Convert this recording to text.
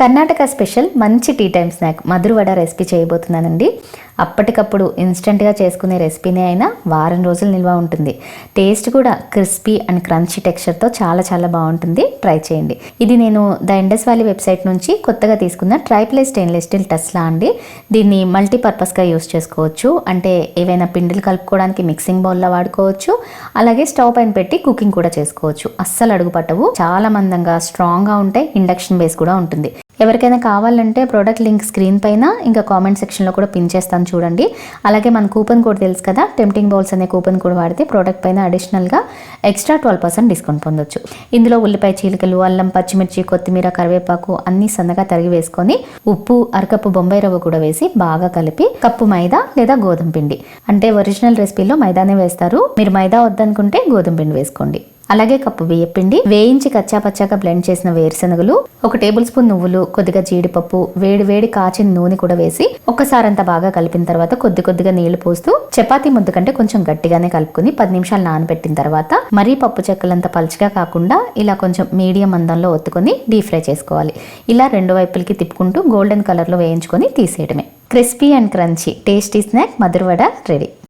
Karnataka special మంచి tea time snack Maddur vada recipe చేయబోతున్నానండి. అప్పటికప్పుడు ఇన్స్టెంట్గా చేసుకునే రెసిపీనే అయినా వారం రోజులు నిల్వ ఉంటుంది. టేస్ట్ కూడా క్రిస్పీ అండ్ క్రంచీ టెక్స్చర్తో చాలా చాలా బాగుంటుంది. ట్రై చేయండి. ఇది నేను ద ఇండస్ వ్యాలీ వెబ్సైట్ నుంచి కొత్తగా తీసుకున్న ట్రైప్లే స్టెయిన్లెస్ స్టీల్ టెస్లా అండి. దీన్ని మల్టీపర్పస్గా యూస్ చేసుకోవచ్చు. అంటే ఏవైనా పిండిలు కలుపుకోవడానికి మిక్సింగ్ బౌల్లో వాడుకోవచ్చు. అలాగే స్టవ్ పైన పెట్టి కుకింగ్ కూడా చేసుకోవచ్చు. అస్సలు అడుగు పట్టవు. చాలా మందంగా స్ట్రాంగ్గా ఉంటాయి ఇండక్షన్ బేస్ కూడా ఉంటుంది. ఎవరికైనా కావాలంటే ప్రోడక్ట్ లింక్ స్క్రీన్ పైన ఇంకా కామెంట్ సెక్షన్లో కూడా పిన్ చేస్తాను చూడండి. అలాగే మన కూపన్ కోడ్ తెలుసు కదా టెంప్టింగ్ బౌల్స్ అనే కూపన్ కోడ్ వాడితే ప్రోడక్ట్ పైన అడిషనల్గా ఎక్స్ట్రా ట్వెల్వ్ పర్సెంట్ డిస్కౌంట్ పొందొచ్చు. ఇందులో ఉల్లిపాయ చీలికలు అల్లం పచ్చిమిర్చి కొత్తిమీర కరివేపాకు అన్ని సన్నగా తరిగి వేసుకొని ఉప్పు అరకప్పు బొంబాయి రవ్వ కూడా వేసి బాగా కలిపి కప్పు మైదా లేదా గోధుమ పిండి. అంటే ఒరిజినల్ రెసిపీలో మైదానే వేస్తారు. మీరు మైదా వద్దనుకుంటే గోధుమ పిండి వేసుకోండి. అలాగే కప్పు బియ్యపిండి వేయించి కచ్చా పచ్చాగా బ్లెండ్ చేసిన వేరుశనగలు ఒక టేబుల్ స్పూన్ నువ్వులు కొద్దిగా జీడిపప్పు వేడి వేడి కాచిన నూనె కూడా వేసి ఒక్కసారి అంతా బాగా కలిపిన తర్వాత కొద్ది కొద్దిగా నీళ్ళు పోస్తూ చపాతీ ముద్ద కంటే కొంచెం గట్టిగానే కలుపుకుని పది నిమిషాలు నానబెట్టిన తర్వాత మరీ పప్పు చెక్కలంత పలుచగా కాకుండా ఇలా కొంచెం మీడియం మందంలో ఒత్తుకొని డీప్ ఫ్రై చేసుకోవాలి. ఇలా రెండు వైపులకి తిప్పుకుంటూ గోల్డెన్ కలర్లో వేయించుకొని తీసేయడమే. Crispy and crunchy tasty snack Maddur vada ready